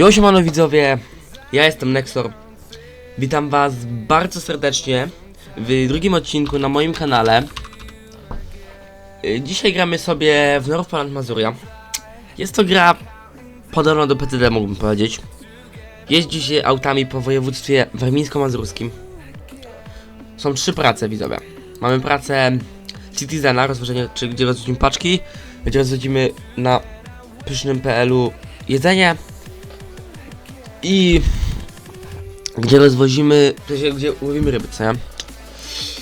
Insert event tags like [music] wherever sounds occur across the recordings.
Jo, siemano widzowie, ja jestem Nexor. Witam was bardzo serdecznie w drugim odcinku na moim kanale. Y, Dzisiaj gramy sobie w Northland Mazuria. Jest to gra podobna do PCD, mógłbym powiedzieć. Jeździ się autami po województwie warmińsko-mazurskim. Są trzy prace, widzowie. Mamy pracę Citizena, rozważenie, czy gdzie rozwodzimy paczki, gdzie rozwodzimy na pysznym PL-u jedzenie i gdzie rozwozimy, w gdzie łowimy ryby, co nie?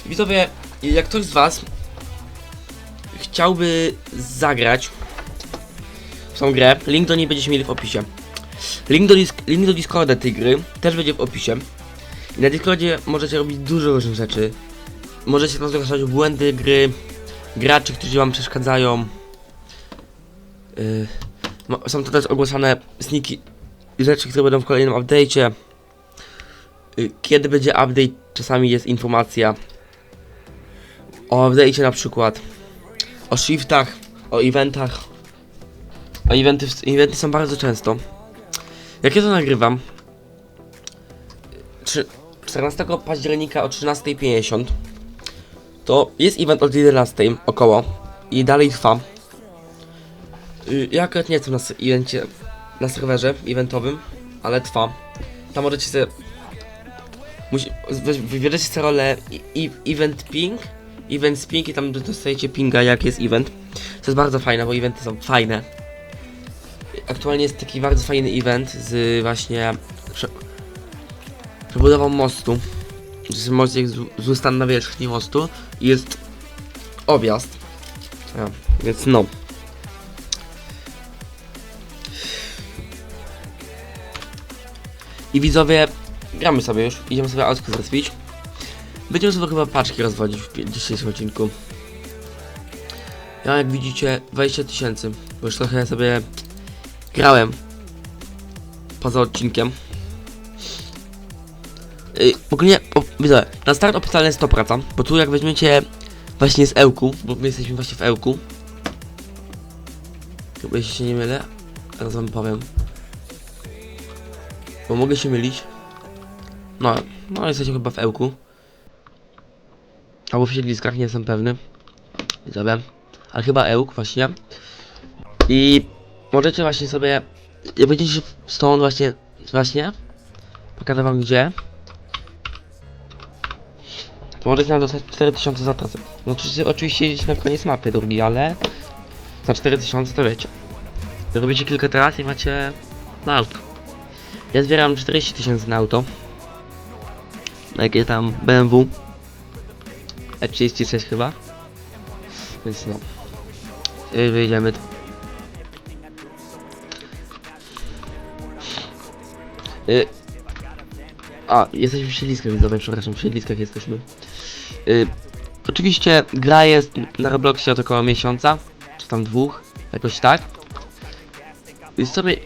Widzowie, jak ktoś z was chciałby zagrać w tą grę, link do niej będziecie mieli w opisie. Link do, link do Discorda tej gry też będzie w opisie. I na Discordzie możecie robić dużo różnych rzeczy. Możecie tam zgłaszać błędy gry, graczy, którzy wam przeszkadzają. Yy, są to też ogłaszane sniki rzeczy, które będą w kolejnym update'cie. Y, Kiedy będzie update, czasami jest informacja o update'cie na przykład, o shiftach, o eventach. A eventy, eventy są bardzo często. Jak ja to nagrywam? Trzy- 14 października o 13.50 to jest event od 11 około i dalej trwa. Y, Ja akurat nie jestem na evencie na serwerze eventowym, ale trwa. Tam możecie sobie. Musi, wybierzecie sobie rolę event ping, event ping i tam dostajecie pinga jak jest event. To jest bardzo fajne, bo eventy są fajne. Aktualnie jest taki bardzo fajny event z właśnie prze, przebudową mostu. Jest most jak z- stan na wierzchni mostu i jest objazd. Ja, więc no. I widzowie, gramy sobie już, idziemy sobie autko zrespić. Będziemy sobie chyba paczki rozwodzić w dzisiejszym odcinku. Ja jak widzicie 20 tysięcy, bo już trochę sobie grałem poza odcinkiem. Yy, ogólnie, o, widzowie, na start opisane jest to praca, bo tu jak weźmiecie właśnie z Ełku, bo my jesteśmy właśnie w Ełku. Chyba jeśli się nie mylę, teraz wam powiem. Bo mogę się mylić. No, no jesteśmy chyba w Ełku. Albo w siedliskach, nie jestem pewny. Widzowie. Ale chyba Ełk właśnie. I możecie właśnie sobie... Jak będziecie stąd właśnie... Właśnie... Pokażę wam gdzie. To możecie nam dostać 4000 za trasę. No oczywiście, oczywiście jeździć na koniec mapy drugi, ale... Za 4000 to wiecie. Robicie kilka tras i macie... Na auto. Ja zbieram 40 tysięcy na auto. Jakie tam BMW E36 chyba. Więc no. Wyjdziemy. Yy. A, jesteśmy w siedliskach, widzowie, przepraszam, w siedliskach jesteśmy. Yy, oczywiście gra jest na Robloxie od około miesiąca, czy tam dwóch, jakoś tak. I sobie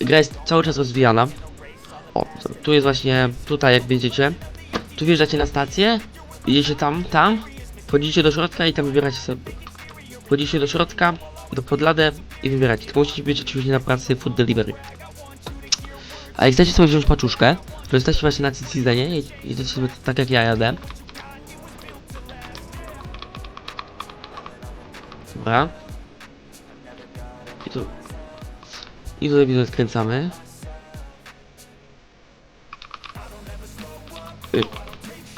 gra jest cały czas rozwijana. Tu jest właśnie, tutaj jak widzicie, tu wjeżdżacie na stację, idziecie tam, tam, wchodzicie do środka i tam wybieracie sobie, wchodzicie do środka, do podladę i wybieracie, tylko musicie być oczywiście na pracy food delivery. A jak chcecie sobie wziąć paczuszkę, to jesteście właśnie na Citizenie, i jedziecie sobie tak jak ja jadę. Dobra. I tu... I tutaj widzę skręcamy.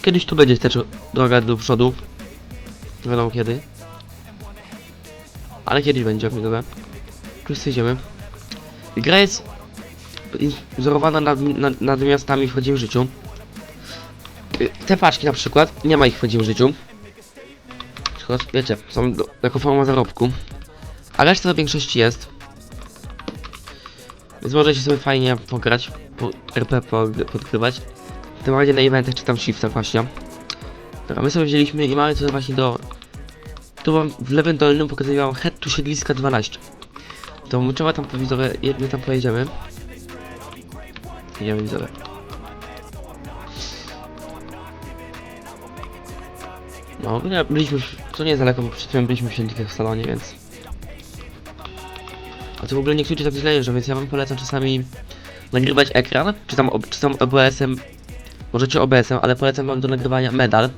Kiedyś tu będzie też droga do przodu. Nie wiadomo kiedy. Ale kiedyś będzie, jak dobra. Już idziemy. Gra jest wzorowana nad, nad, nad miastami w chodzim życiu. Te paczki na przykład, nie ma ich w chodzim życiu. Tylko, wiecie, są do, jako forma zarobku. A reszta w większości jest. Więc możecie sobie fajnie pograć, po RP po, podgrywać. Bardziej na eventach czy tam shiftach właśnie. Dobra, my sobie wzięliśmy i mamy tutaj właśnie do... Tu wam w lewym dolnym pokazuje wam head to siedliska 12. To trzeba tam widzowie, my tam pojedziemy. Idziemy widzowie. No, byliśmy, to nie jest daleko, bo przed chwilą byliśmy w siedliskach w salonie, więc... A to w ogóle niektórzy tak źle jeżdżą, więc ja wam polecam czasami nagrywać ekran, czy tam, czy tam OBS-em, możecie OBS-em, ale polecam wam do nagrywania medal.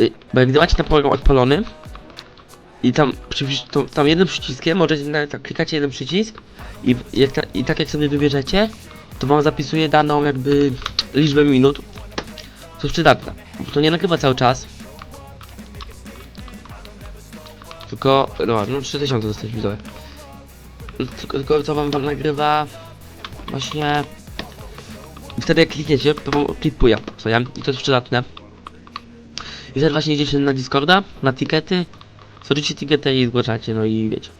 Y, Bo jak macie ten program odpalony i tam, to, tam jednym przyciskiem możecie, tak, klikacie jeden przycisk i, jak i tak jak sobie wybierzecie, to wam zapisuje daną jakby liczbę minut. Jest przydatne, bo to nie nagrywa cały czas. Tylko, no, no 3000 dostać widzowie. Tylko, tylko to wam, wam nagrywa właśnie wtedy jak klikniecie, to klipuje? I to jest przydatne. I teraz właśnie idziecie na Discorda, na tikety, tworzycie tikety i zgłaszacie, no i wiecie.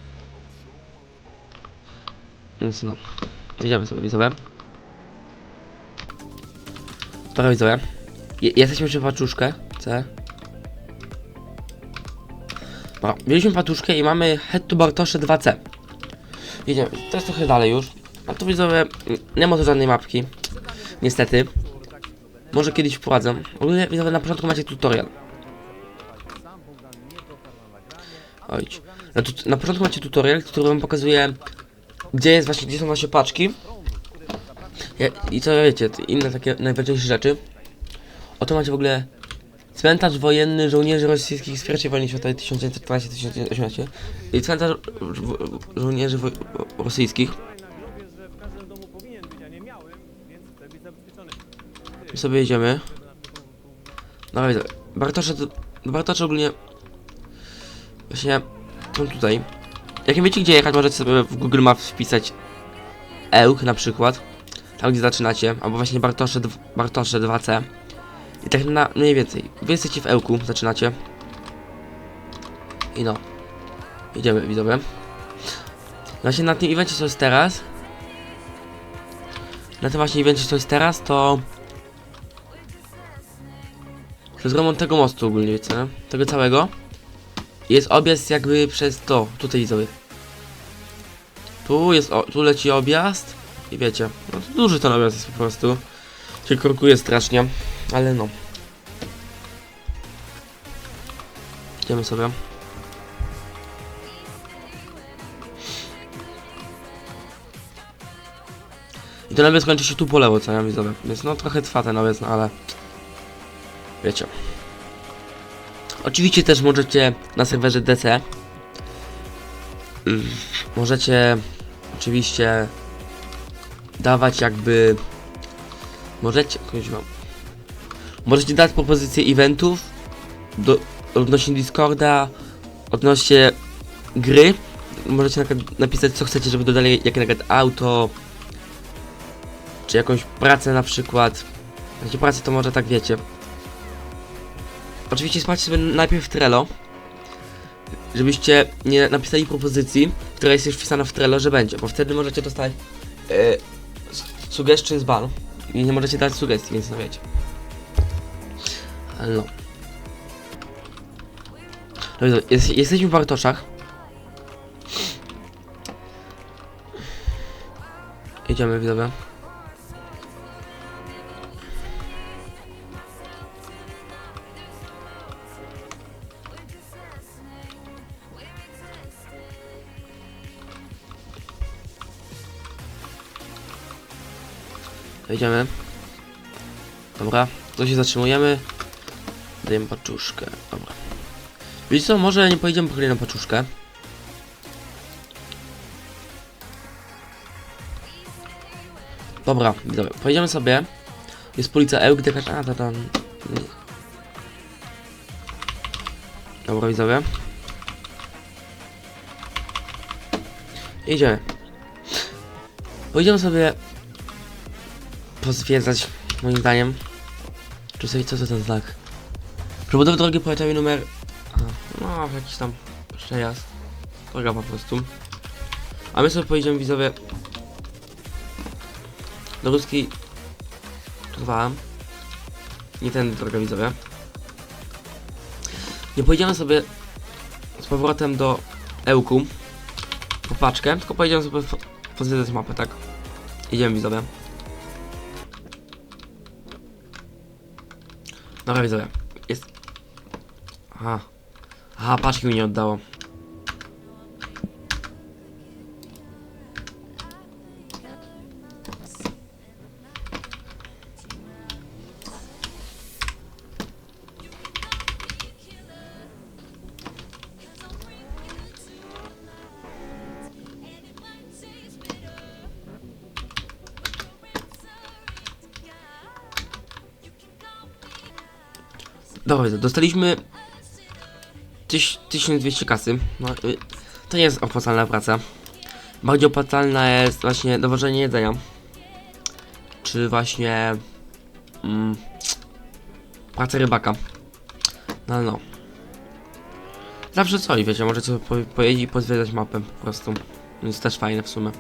Więc no, idziemy sobie widzowie. Dobra widzowie, Je jesteśmy przy paczuszkę, C. No, wzięliśmy patuszkę i mamy Head to Bartosze 2C. Jedziemy, to jest trochę dalej już. A tu widzowie, nie ma tu żadnej mapki. Niestety. Może kiedyś wprowadzę. Ogólnie na początku macie tutorial. Ojcz. Na, na początku macie tutorial, który wam pokazuje, gdzie jest właśnie, gdzie są wasze paczki. I co wiecie, inne takie najważniejsze rzeczy. Oto macie w ogóle Cmentarz wojenny żołnierzy rosyjskich z I wojny światowej 1914-1918 i cmentarz żo- żołnierzy rosyjskich. Sobie jedziemy. No widzę. Bartosze, to- Bartosze ogólnie właśnie są tutaj. Jak nie wiecie gdzie jechać, możecie sobie w Google Maps wpisać Ełk na przykład. Tam gdzie zaczynacie, albo właśnie Bartosze, Bartosze 2C. I tak na mniej więcej. Wy jesteście w Ełku, zaczynacie. I no. Idziemy, widzowie. Właśnie na tym evencie, co jest teraz. Na tym właśnie evencie, co jest teraz, to... Jest remont tego mostu ogólnie, wiecie, nie? Tego całego. Jest objazd jakby przez to, tutaj widzowie. Tu jest, o, tu leci objazd. I wiecie, no to duży ten objazd jest po prostu. Się korkuje strasznie. Ale no. Idziemy sobie. I ten nawias kończy się tu po lewo, co ja widzowie. Więc no trochę trwa ten nawias, no ale... Wiecie. Oczywiście też możecie na serwerze DC mm, możecie oczywiście dawać jakby możecie kuźwa, Możecie dać propozycje eventów do, odnośnie Discorda, odnośnie gry. Możecie napisać co chcecie, żeby dodali jakie na auto, czy jakąś pracę na przykład. Jakie pracę to może tak wiecie. Oczywiście sprawdźcie sobie najpierw Trello, żebyście nie napisali propozycji, która jest już wpisana w Trello, że będzie, bo wtedy możecie dostać e, suggestions ban i nie możecie dać sugestii, więc no wiecie. No. No jest, jesteśmy w Bartoszach. Jedziemy widzowie. Jedziemy. Dobra, to się zatrzymujemy. Dajemy paczuszkę. Dobra. Wiecie co, może nie pojedziemy po kolejną paczuszkę. Dobra, dobra, pojedziemy sobie. Jest policja jakaś... A, ta tam... Dobra, widzowie. Idziemy. Pojedziemy sobie pozwiedzać, moim zdaniem. Czy sobie co to ten znak? Przebudowy drogi powiatowej numer... No, jakiś tam przejazd. Droga po prostu. A my sobie pojedziemy widzowie do ruskiej... Trwa. Nie ten droga widzowie. Nie pojedziemy sobie z powrotem do Ełku po paczkę, tylko pojedziemy sobie po- pozwiedzać mapę, tak? Idziemy widzowie. Dobra widzowie, jest... Aha. Aha, paczki mi nie oddało. Dobra, dostaliśmy tyś, 1200 kasy. No, y, to nie jest opłacalna praca. Bardziej opłacalna jest właśnie dowożenie jedzenia. Czy właśnie mm, praca rybaka. No, no. Zawsze coś, wiecie, może sobie po, pojeździć i pozwiedzać mapę po prostu. Więc też fajne w sumie.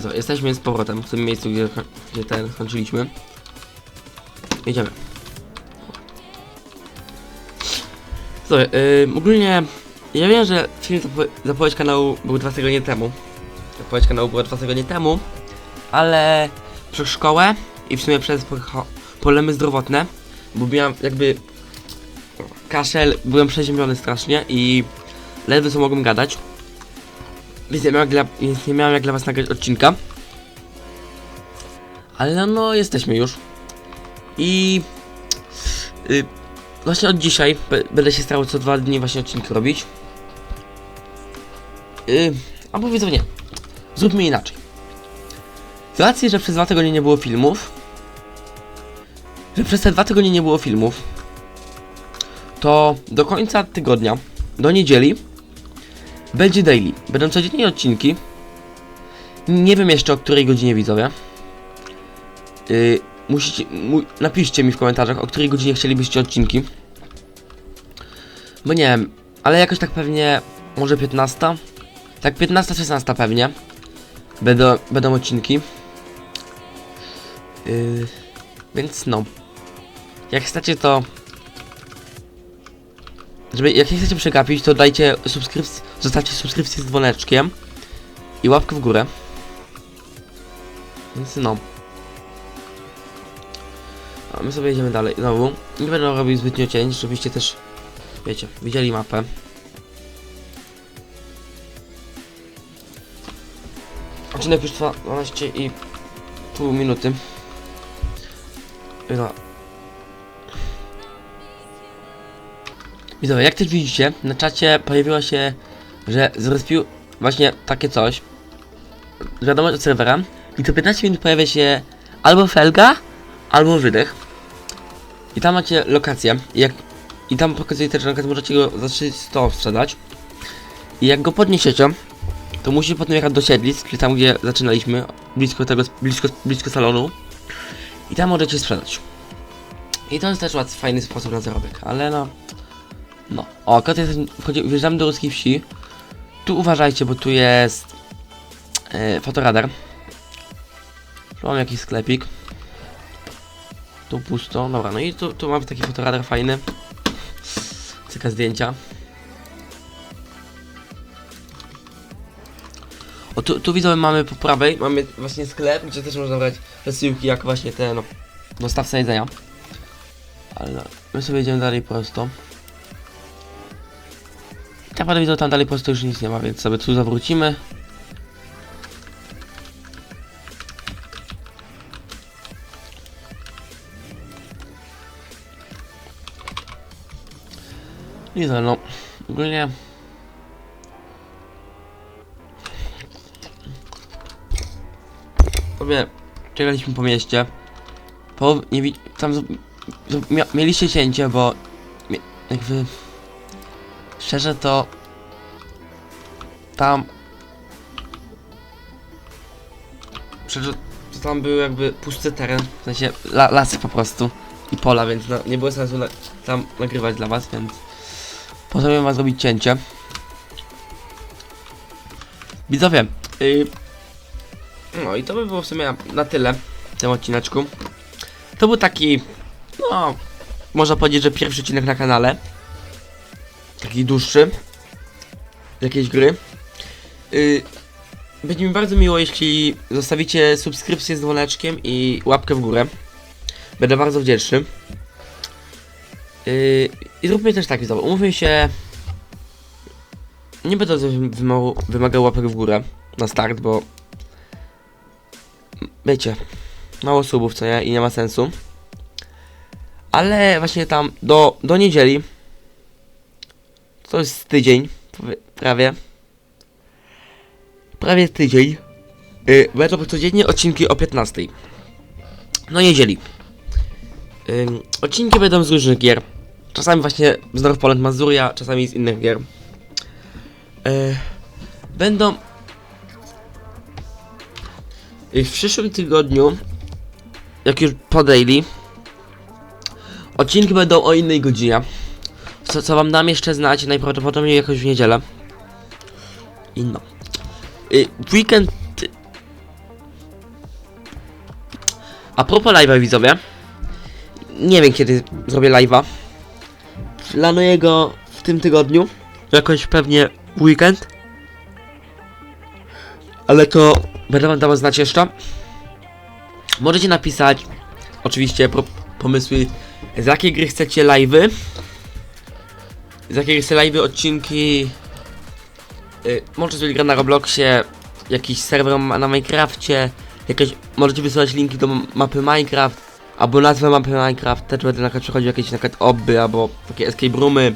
Co, jesteśmy z powrotem w tym miejscu, gdzie, gdzie ten skończyliśmy. Jedziemy. Słuchaj, yy, ogólnie ja wiem, że film zapo zapowiedź kanału był dwa tygodnie temu. Zapowiedź kanału była dwa tygodnie temu, ale przez szkołę i w sumie przez problemy zdrowotne, bo miałem jakby kaszel, byłem przeziębiony strasznie i ledwo co mogłem gadać. Więc nie miałem, dla, więc nie miałem jak dla was nagrać odcinka. Ale no, no jesteśmy już. I y, właśnie od dzisiaj będę się starał co dwa dni właśnie odcinki robić. Y, albo wiedzą nie. Zróbmy inaczej. Z racji, że przez dwa tygodnie nie było filmów, że przez te dwa tygodnie nie było filmów, to do końca tygodnia, do niedzieli, będzie daily. Będą codziennie odcinki. Nie wiem jeszcze o której godzinie widzowie. Yy, musicie, mu, napiszcie mi w komentarzach o której godzinie chcielibyście odcinki. Bo nie wiem, ale jakoś tak pewnie może 15. Tak 15-16 pewnie. Będą, będą odcinki. Yy, więc no. Jak chcecie to żeby, jak nie chcecie przegapić, to dajcie subskrypcję, zostawcie subskrypcję z dzwoneczkiem i łapkę w górę. Więc no. A my sobie jedziemy dalej, znowu. Nie będę robił zbytnio cięć, żebyście też, wiecie, widzieli mapę. Odcinek już trwa 12 i pół minuty. No, Widzowie, jak też widzicie, na czacie pojawiło się, że zrespił właśnie takie coś. Wiadomość od serwera. I co 15 minut pojawia się albo felga, albo wydech. I tam macie lokację. I, jak, i tam pokazuje też, przykład możecie go za 300 sprzedać. I jak go podniesiecie, to musi potem jechać do siedlisk, czyli tam gdzie zaczynaliśmy, blisko tego, blisko, blisko salonu. I tam możecie sprzedać. I to jest też łatwy, fajny sposób na zarobek, ale no... No, o, akurat jest, wjeżdżamy do ruskiej wsi. Tu uważajcie, bo tu jest e, fotoradar. Tu mam jakiś sklepik. Tu pusto, dobra, no i tu, tu mamy taki fotoradar fajny. Cyka zdjęcia. O, tu, tu widzę, mamy po prawej, mamy właśnie sklep, gdzie też można brać przesyłki, jak właśnie te, no, dostawca jedzenia. Ale no, my sobie idziemy dalej prosto. Tak naprawdę widzę, tam dalej po prostu już nic nie ma, więc sobie tu zawrócimy. I co, no, ogólnie... Sobie czekaliśmy po mieście. Po, nie tam z- mia, mieliście cięcie, bo jakby Szczerze to tam Szczerze to tam był jakby pusty teren, w sensie la, lasy po prostu i pola, więc no, nie było sensu na, tam nagrywać dla was, więc pozwolę was zrobić cięcie. Widzowie, yy, no i to by było w sumie na tyle w tym odcineczku. To był taki, no, można powiedzieć, że pierwszy odcinek na kanale taki dłuższy jakiejś gry. Yy, będzie mi bardzo miło, jeśli zostawicie subskrypcję z dzwoneczkiem i łapkę w górę. Będę bardzo wdzięczny. Yy, I zróbmy też tak, widzowie. Umówmy się. Nie będę wymagał, wymagał łapek w górę na start, bo wiecie, mało subów, co nie? I nie ma sensu. Ale właśnie tam do, do niedzieli to jest tydzień, prawie. prawie tydzień y, będą codziennie odcinki o 15. No niedzieli. Ym, odcinki będą z różnych gier. Czasami właśnie z North Mazuria, czasami z innych gier. Y, będą w przyszłym tygodniu, jak już po daily, odcinki będą o innej godzinie. Co, co wam dam jeszcze znać, najprawdopodobniej jakoś w niedzielę. I no. Y, weekend... A propos live'a widzowie. Nie wiem kiedy zrobię live'a. Planuję go w tym tygodniu. Jakoś pewnie weekend. Ale to będę wam dawał znać jeszcze. Możecie napisać oczywiście pomysły z jakiej gry chcecie live'y. Z chcecie live'y, odcinki. Y, może sobie gra na Robloxie, jakiś serwer na Minecrafcie, jakieś, możecie wysyłać linki do mapy Minecraft, albo nazwę mapy Minecraft, też będę na przykład przechodził jakieś na przykład obby, albo takie escape roomy.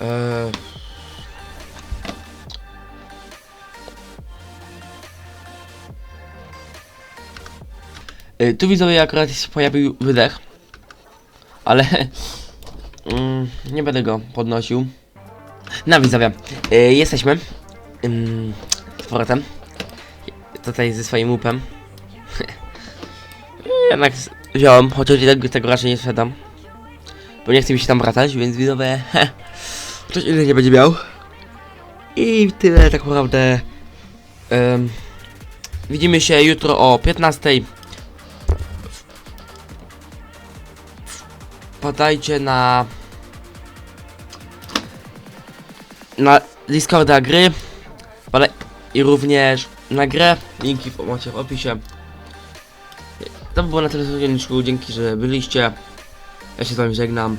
Eee... Tu widzowie akurat się pojawił wydech, ale [laughs] mm, nie będę go podnosił. No widzowie, y, jesteśmy ym, z powrotem. Tutaj ze swoim łupem. [laughs] Jednak wziąłem, chociaż tego, tego raczej nie sprzedam. Bo nie chcę mi się tam wracać, więc widzowie, ktoś inny nie będzie miał. I tyle tak naprawdę. Ym, widzimy się jutro o 15. Wpadajcie na na Discorda gry i również na grę. Linki w- macie w opisie. To by było na tyle odcinku. Dzięki, że byliście. Ja się z wami żegnam.